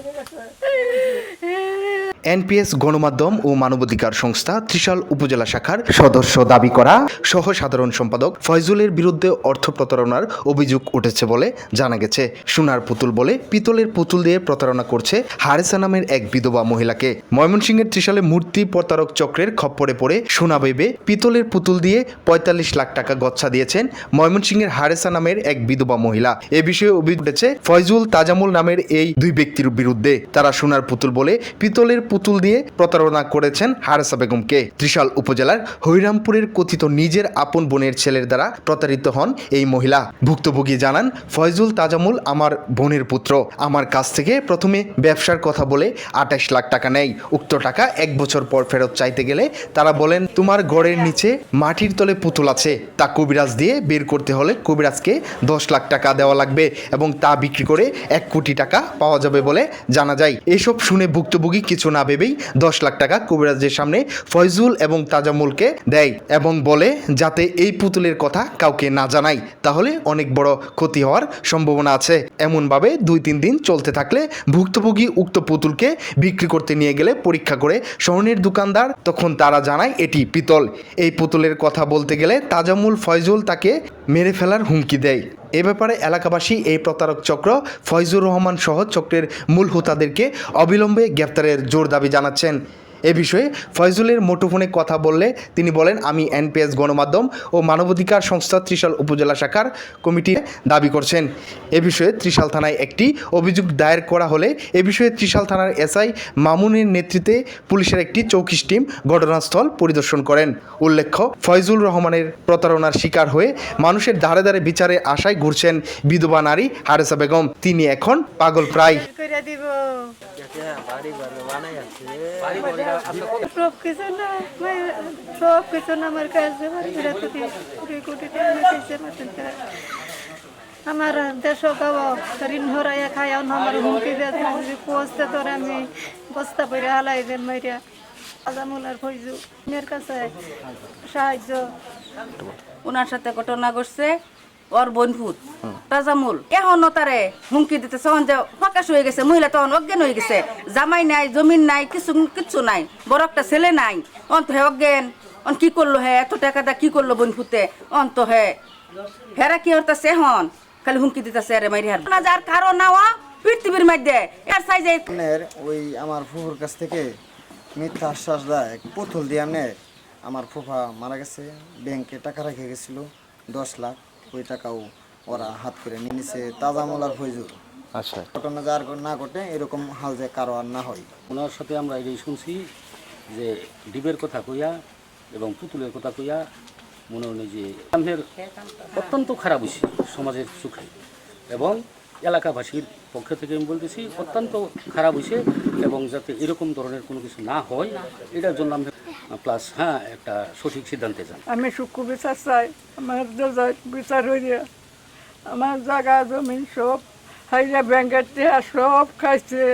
思いす。え ー NPS গণমাধ্যম ও মানবাধিকার সংস্থা ত্রিশাল উপজেলা শাখার সদস্য দাবি করা। সহ সাধারণ সম্পাদক ফয়জুলের বিরুদ্ধে অর্থ প্রতারণার অভিযোগ উঠেছে বলে জানা গেছে। সোনার পুতুল বলে পিতলের পুতুল দিয়ে প্রতারণা করছে হারেসা নামের এক বিধবা মহিলাকে। ময়মনসিংহের ত্রিশালে মূর্তি প্রতারক চক্রের খপ্পরে পড়ে সোনা বেবে পিতলের পুতুল দিয়ে পঁয়তাল্লিশ লাখ টাকা গচ্ছা দিয়েছেন ময়মনসিংহের হারেসা নামের এক বিধবা মহিলা। এ বিষয়ে অভিযোগ উঠেছে ফয়জুল তাজামুল নামের এই দুই ব্যক্তির বিরুদ্ধে। তারা সোনার পুতুল বলে পিতলের পুতুল দিয়ে প্রতারণা করেছেন হারেসা বেগমকে। ত্রিশাল উপজেলার হরিরামপুরের কথিত নিজের আপন বোনের ছেলের দ্বারা প্রতারিত হন এই মহিলা। ভুক্তভোগী জানান, ফয়জুল তাজামুল আমার বোনের পুত্র। আমার কাছ থেকে প্রথমে ব্যবসার কথা বলে আঠাশ লাখ টাকা নেয়। উক্ত টাকা এক বছর পর ফেরত চাইতে গেলে তারা বলেন, তোমার ঘরের নিচে মাটির তলে পুতুল আছে। তা কবিরাজ দিয়ে বের করতে হলে কবিরাজকে দশ লাখ টাকা দেওয়া লাগবে এবং তা বিক্রি করে এক কোটি টাকা পাওয়া যাবে বলে জানা যায়। এসব শুনে ভুক্তভোগী কিছু না ভেবেই দশ লাখ টাকা কবিরাজের সামনে ফয়জুল এবং তাজামুলকে দেয় এবং বলে, যাতে এই পুতুলের কথা কাউকে না জানাই, তাহলে অনেক বড় ক্ষতি হওয়ার সম্ভাবনা আছে। এমনভাবে দুই তিন দিন চলতে থাকলে ভুক্তভোগী উক্ত পুতুলকে বিক্রি করতে নিয়ে গেলে পরীক্ষা করে স্বর্ণের দোকানদার, তখন তারা জানায় এটি পিতল। এই পুতুলের কথা বলতে গেলে তাজামুল, ফয়জুল তাকে মেরে ফেলার হুমকি দেয়। এ ব্যাপারে এলাকাবাসী এই প্রতারক চক্র ফয়জুর রহমান সহ চক্রের মূল হোতাদেরকে অবিলম্বে গ্রেপ্তারের জোর দাবি জানাচ্ছেন। এ বিষয়ে ফয়জুলের মুঠোফোনে কথা বললে তিনি বলেন আমি এনপিএস গণমাধ্যম ও মানবাধিকার সংস্থা ত্রিশাল উপজেলা শাখার কমিটি দাবি করছেন। এ বিষয়ে ত্রিশাল থানায় একটি অভিযোগ দায়ের করা হলে এ বিষয়ে ত্রিশাল থানার এসআই মামুনের নেতৃত্বে পুলিশের একটি চৌকিশ টিম ঘটনাস্থল পরিদর্শন করেন। উল্লেখ্য ফয়জুল রহমানের প্রতারণার শিকার হয়ে মানুষের ধারে ধারে বিচারে আশায় ঘুরছেন বিধবা নারী হারেসা বেগম। তিনি এখন পাগল প্রায়। সব কিছু না সব কিছু না আমার কাছে কুড়ি কোটি টাকা। আমার দেশ ঋণ হরাইয়া খাই আমার হুমকি দিয়ে তোর আমি বস্তা পরে হালাই দেন মাইরা আজামুল আর ফৈজু মেয়ের কাছে সাহায্য ওনার সাথে ঘটনা ঘটছে ওর বনভূত রাজামুল এখনও তারে হুমকি দিতেছে। তখন যে প্রকাশ হয়ে গেছে, মহিলা তখন অজ্ঞান হয়ে গেছে। জামাই নাই, জমিন নাই, কিছু, কিচ্ছু নাই। বড় একটা ছেলে নাই। অন্ত হে অজ্ঞান। অন কি করল হে? এত টাকা দা কি করল বনভূতে অন্ত হে, হেরা কি হতেছে এখন? খালি হুমকি দিতেছে রে মাইরি হার। না যার কারণ নাওয়া পৃথিবীর মধ্যে। এর সাইজে ওই আমার ফুফুর কাছ থেকে মিথ্যা আশ্বাস দেয়, পুতুল দিয়ে আমার ফুফা মারা গেছে, ব্যাংকে টাকা রেখে গেছিল দশ লাখ। ওই টাকাও ওরা হাত করে নিয়ে নিছে তাজামল আর ফৈজুর আচ্ছা। ঘটনা যার না ঘটে এরকম হাল যে কারও আর না হয়। ওনার সাথে আমরা এই শুনছি যে ডিবের কথা কইয়া এবং পুতুলের কথা কইয়া মনে হলো যে আমাদের অত্যন্ত খারাপ হয়েছে সমাজের সুখে। এবং এলাকাবাসীর পক্ষ থেকে আমি বলতেছি অত্যন্ত খারাপ হয়েছে এবং যাতে এরকম ধরনের কোনো কিছু না হয় এটার জন্য আমরা প্লাস হ্যাঁ একটা সঠিক সিদ্ধান্তে যান। আমি সুখু বিচার চাই, আমার বিচার হইয়া, আমার জায়গা জমিন সব হাইয়া ব্যাংকের সব খাইছে।